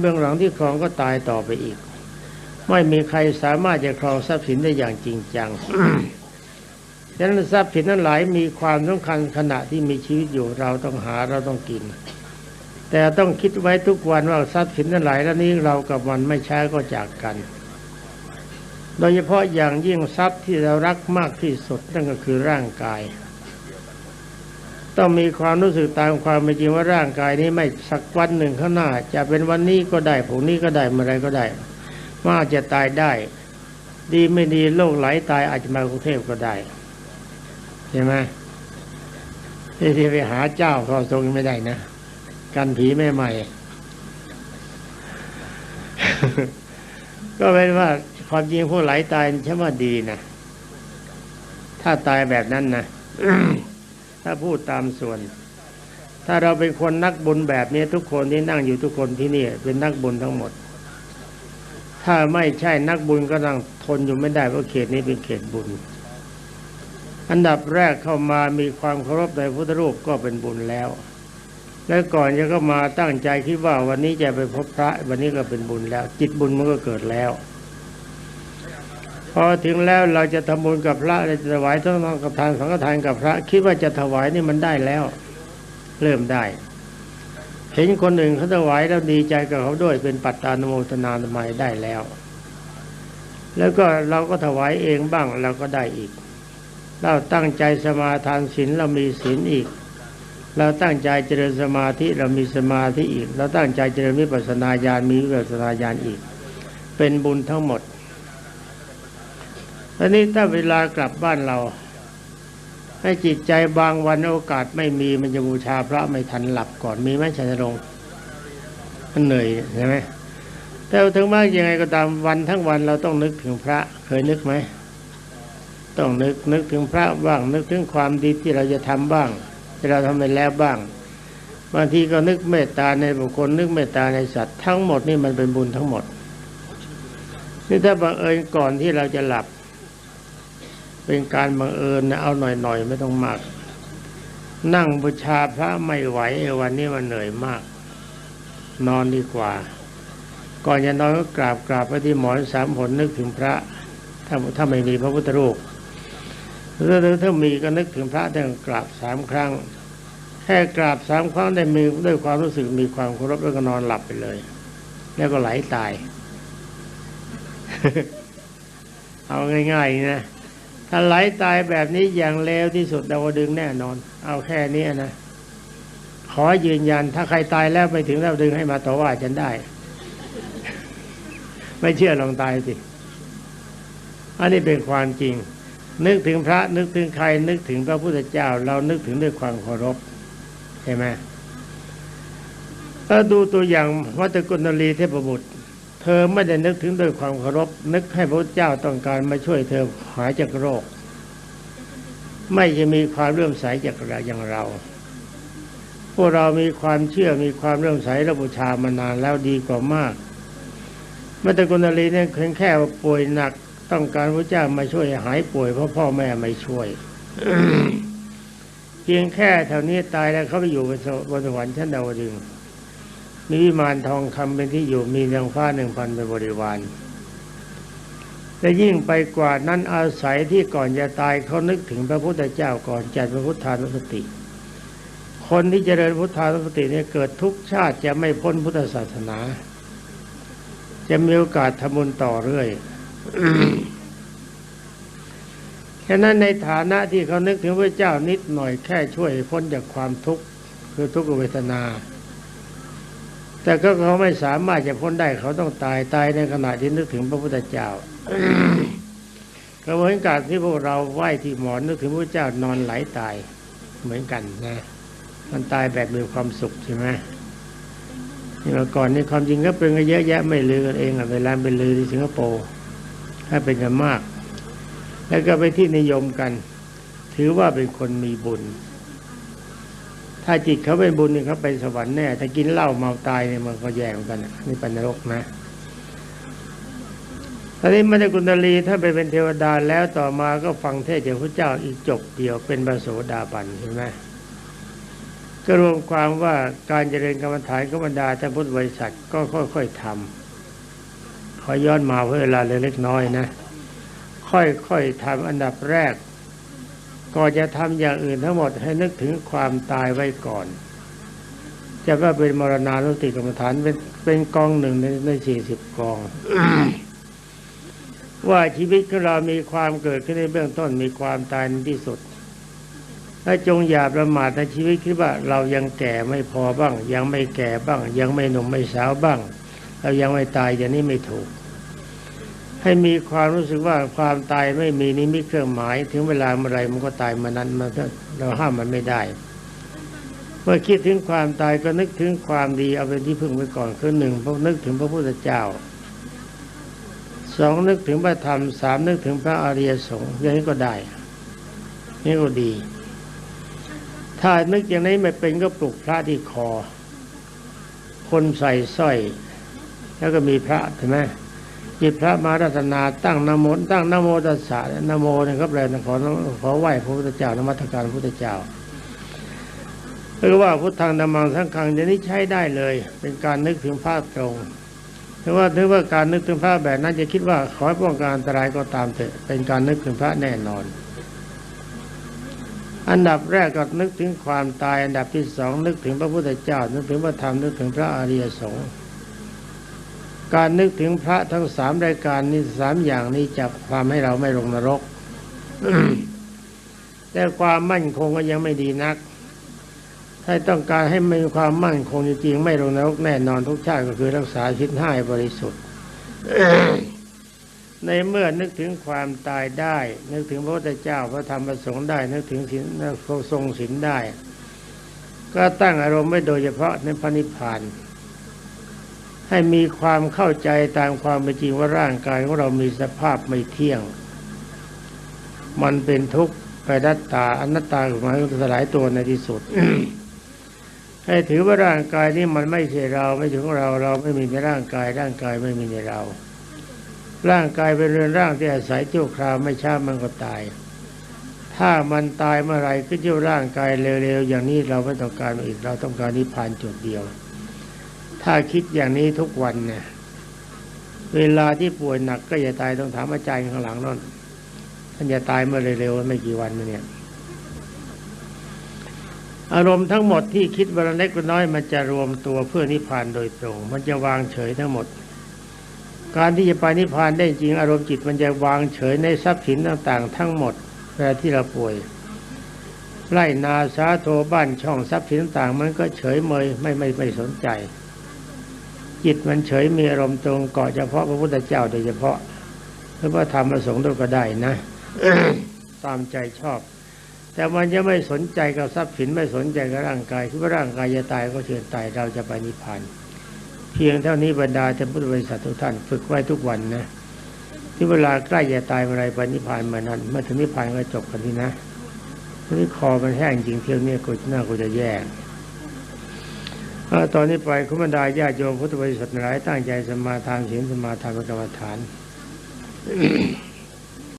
เบื้องหลังที่ครองก็ตายต่อไปอีก ไม่มีใครสามารถจะครองทรัพย์สินได้อย่างจริงจังฉะนั้นทรัพย์สินนั้นหลายมีความสำคัญขณะที่มีชีวิตอยู่เราต้องหาเราต้องกิน แต่ต้องคิดไว้ทุกวันว่าทรัพย์สินนั้นหลายแล้วนี้เรากับมันไม่ช้าก็จากกัน โดยเฉพาะอย่างยิ่งทรัพย์ที่เรารักมากที่สุดนั่นก็คือร่างกาย ต้องมีความรู้สึกตามความเป็นจริงว่าร่างกายนี้ไม่สักวันหนึ่งข้างหน้า จะเป็นวันนี้ก็ได้ผงนี้ก็ได้เมื่อไรก็ได้มาจะตายได้ ดีไม่ดีโรคไหลตายอาจจะมากรุงเทพก็ได้ใช่ไหมที่ไปหาเจ้าเข้าทรงไม่ได้นะกันผีแม่ใหม่ ก็เป็นว่าความจริงพวกไหลตายใช่ว่าดีนะถ้าตายแบบนั้นนะ ถ้าพูดตามส่วน ถ้าเราเป็นคนนักบุญแบบนี้ทุกคนที่นั่งอยู่ทุกคนที่นี่เป็นนักบุญทั้งหมด ถ้าไม่ใช่นักบุญก็นั่งทนอยู่ไม่ได้เพราะเขตนี้เป็นเขตบุญ อันดับแรกเข้ามามีความเคารพในพุทธรูปก็เป็นบุญแล้ว แล้วก่อนจะก็มาตั้งใจคิดว่าวันนี้จะไปพบพระ วันนี้ก็เป็นบุญแล้ว จิตบุญมันก็เกิดแล้ว พอถึงแล้วเราจะทำบุญกับพระเราจะถวายต้องต้งกับทานสังฆทานกับพระ คิดว่าจะถวายนี่มันได้แล้ว เริ่มได้ เห็นคนอื่นเขาถวายแล้วดีใจกับเขาด้วยเป็นปัตตานโมทนาทำไมยได้แล้ว แล้วก็เราก็ถวายเองบ้างเราก็ได้อีก เราตั้งใจสมาทานศีลเรามีศีลอีก เราตั้งใจเจริญสมาธิเรามีสมาธิอีก เราตั้งใจเจริญวิปัสสนาญาณมีวิปัสสนาญาณอีก เป็นบุญทั้งหมด อันนี้ถ้าเวลากลับบ้านเรา ให้จิตใจบางวันโอกาสไม่มีมันจะบูชาพระไม่ทันหลับก่อนมีไหมชัยนรงค์มันเหนื่อยใช่ไหมแต่ถึงมากยังไงก็ตามวันทั้งวันเราต้องนึกถึงพระเคยนึกไหมต้องนึกนึกถึงพระบ้าง นึกถึงความดีที่เราจะทำบ้าง ที่เราทำไปแล้วบ้างบางทีก็นึกเมตตาในบุคคลนึกเมตตาในสัตว์ทั้งหมดนี่มันเป็นบุญทั้งหมดนี่ถ้าบังเอิญก่อนที่เราจะหลับ เป็นการบังเอิญนะเอาหน่อยๆ ไม่ต้องมาก นั่งบูชาพระไม่ไหววันนี้มันเหนื่อยมาก นอนดีกว่า ก่อนจะนอนก็กราบกราบไปที่หมอนสามผลนึกถึงพระ ถ้าถ้าไม่มีพระพุทธรูปหรือถ้ามีก็นึกถึงพระต้องกราบสามครั้งแค่กราบสามครั้งได้มีด้วยความรู้สึกมีความเคารพแล้วก็นอนหลับไปเลย แล้วก็ไหลตาย เอาง่ายๆนะ ถ้าไหลตายแบบนี้อย่างเลวที่สุดดาวดึงแน่นอน เอาแค่นี้นะขอยืนยันถ้าใครตายแล้วไปถึงดาวดึงให้มาต่อว่าฉันได้ ไม่เชื่อลองตายสิอันนี้เป็นความจริง นึกถึงพระนึกถึงใคร นึกถึงพระพุทธเจ้า เรานึกถึงด้วยความเคารพใช่ไหมถ้าดูตัวอย่างวัตกุณลีเทพบุตร เธอไม่ได้นึกถึงด้วยความเคารพนึกให้พระเจ้าต้องการมาช่วยเธอหายจากโรค ไม่จะมีความเลื่อมใสจากเราอย่างเรา พวกเรามีความเชื่อมีความเลื่อมใสและบูชามานานแล้วดีกว่ามากมัตตกุณลีเนี่ยเพียงแค่ป่วยหนักต้องการพระเจ้ามาช่วยหายป่วยเพราะพ่อแม่ไม่ช่วยเพียงแค่เท่านี้ตายแล้วเขาไปอยู่บนสวรรค์ชั้นดาวดึงส์ มีวิมานทองคำเป็นที่อยู่มีนางฟ้าหนึ่งพันเป็นบริวารและยิ่งไปกว่านั้นอาศัยที่ก่อนจะตายเขานึกถึงพระพุทธเจ้าก่อนจัดพระพุทธานุสติ คนที่เจริญพุทธานุสติเนี่ยเกิดทุกชาติจะไม่พ้นพุทธศาสนา จะมีโอกาสทำบุญต่อเรื่อยฉะนั้นในฐานะที่เขานึกถึงพระเจ้านิดหน่อยแค่ช่วยพ้นจากความทุกข์คือทุกขเวทนา แต่ก็เขาไม่สามารถจะพ้นได้เขาต้องตายตายในขณะที่นึกถึงพระพุทธเจ้าก็เหมือนกับที่พวกเราไหว้ที่หมอนนึกถึงพระเจ้านอนไหลตายเหมือนกันนะ มันตายแบบมีความสุขใช่ไหมนี่เมื่อก่อนนี่ความจริงก็เป็นกันเยอะแยะไม่ลือกันเองอะเวลาเป็นลือที่สิงคโปร์ถ้าเป็นกันมาก แล้วก็ไปที่นิยมกัน ถือว่าเป็นคนมีบุญ ถ้าจิตเขาเป็นบุญนี่เขาไปสวรรค์แน่ ถ้ากินเหล้าเมาตายเนี่ยมันก็แย่เหมือนกันนี่เป็นนรกนะตอนนี้มัจะกุณลีถ้าไปเป็นเทวดาแล้วต่อมาก็ฟังเทศจากพระเจ้าอีกจบเดียวเป็นพระโสดาบันเห็นไหมก็รวมความว่าการเจริญกรรมฐานของบรรดาท่านพุทธบริษัทก็ค่อยๆทำขอย้อนมาเพื่อเวลาเล็กน้อยนะ ค่อยๆทำอันดับแรก ก็จะทำอย่างอื่นทั้งหมดให้นึกถึงความตายไว้ก่อน จะว่าเป็นมรณานุติกรรมฐานเป็นเป็นกองหนึ่งในในสี่สิบกอง ว่าชีวิตของเรามีความเกิดขึ้นในเบื้องต้นมีความตายในที่สุดและจงอย่าประมาทในชีวิตคิดว่าเรายังแก่ไม่พอบ้าง ยังไม่แก่บ้าง ยังไม่หนุ่มไม่สาวบ้าง เรายังไม่ตายอย่างนี้ไม่ถูก ให้มีความรู้สึกว่าความตายไม่มีนิมิตเครื่องหมาย ถึงเวลาเมื่อไรมันก็ตายมานั้นมันเราห้ามมันไม่ได้ เมื่อคิดถึงความตายก็นึกถึงความดีเอาเป็นที่พึ่งไว้ก่อนคือหนึ่งพนึกถึงพระพุทธเจ้าสองนึกถึงพระธรรมสามนึกถึงพระอริยสงฆ์อย่างนี้ก็ได้นี่ก็ดี ถ้านึกอย่างนี้ไม่เป็นก็ปลุกพระที่คอ คนใส่สร้อย แล้วก็มีพระใช่ไหม มีพระมารัตนาตั้งนโมตั้งนโมตัสสะนโมเนี่ยครับเลยขอขอไหว้พระพุทธเจ้านมัสการพระพุทธเจ้าหรือว่าพุทธังธรรมังสังฆังเดี๋ยวนี้ใช้ได้เลย เป็นการนึกถึงพระตรงแต่ว่าถือว่าการนึกถึงพระแบบนั้นจะคิดว่าขอป้องกันอันตรายก็ตามเถอะเป็นการนึกถึงพระแน่นอน อันดับแรกก็นึกถึงความตาย อันดับที่สองนึกถึงพระพุทธเจ้า นึกถึงพระธรรมนึกถึงพระอริยสงฆ์ การนึกถึงพระทั้งสามรายการนี้สามอย่างนี้จะทำให้เราไม่ลงนรก แต่ความมั่นคงก็ยังไม่ดีนัก ถ้าต้องการให้มีความมั่นคงจริงๆไม่ลงนรกแน่นอนทุกชาติก็คือรักษาชิดให้บริสุทธิ์ในเมื่อนึกถึงความตายได้ นึกถึงพระพุทธเจ้าพระธรรมพระสงฆ์ได้ นึกถึงศีลทรงศีลได้ ก็ตั้งอารมณ์ไว้โดยเฉพาะในพระนิพพาน ให้มีความเข้าใจตามความเป็นจริงว่าร่างกายของเรามีสภาพไม่เที่ยง มันเป็นทุกข์ไปดัตตาอนัตตาหมายถึงสลายตัวในที่สุดให้ถือว่าร่างกายนี้มันไม่ใช่เราไม่ใช่ของเราเราไม่มีในร่างกาย ร่างกายไม่มีในเรา ร่างกายเป็นเรือนร่างที่อาศัยชั่วคราวไม่ช้ามันก็ตาย ถ้ามันตายเมื่อไหรก็เจ้าร่างกายเร็วๆอย่างนี้เราไม่ต้องการอีกเราต้องการนิพพานจุดเดียว ถ้าคิดอย่างนี้ทุกวันเนี่ย เวลาที่ป่วยหนักก็อย่าตายต้องถามอาจารย์ข้างหลังนั่นท่านจะตายเมื่อเร็วๆไม่กี่วันมาเนี่ย อารมณ์ทั้งหมดที่คิดวันเล็กวันน้อยมันจะรวมตัวเพื่อนิพพานโดยตรง มันจะวางเฉยทั้งหมด การที่จะไปนิพพานได้จริงอารมณ์จิตมันจะวางเฉยในทรัพย์สินต่างๆ ทั้งหมดเวลาที่เราป่วยไล่นาสาโทบ้านช่องทรัพย์สินต่างๆมันก็เฉยเมยไม่ไม่ไม่สนใจ จิตมันเฉยมีอารมณ์ตรงเกาะเฉพาะพระพุทธเจ้าโดยเฉพาะหรือว่าธรรมประสงค์ด้วยก็ได้นะตามใจชอบ แต่มันจะไม่สนใจกับทรัพย์สินไม่สนใจกับร่างกายคิดว่าร่างกายจะตายก็เชิญตายเราจะไปนิพพานเพียงเท่านี้บรรดาท่านพุทธบริษัททุกท่านฝึกไว้ทุกวันนะที่เวลาใกล้จะตายเมื่อไรไปนิพพานเมื่อนั้นเมื่อถึงนิพพานก็จบกันที่นะทีนี้คอมันแห้งจริงเที่ยวนี้กูหน้ากูจะแย่ ตอนนี้ไปคุณบรรดาญาโยมพุทธบริษัทหลายตั้งใจสมาทานเสียงสมาทานกรรมฐาน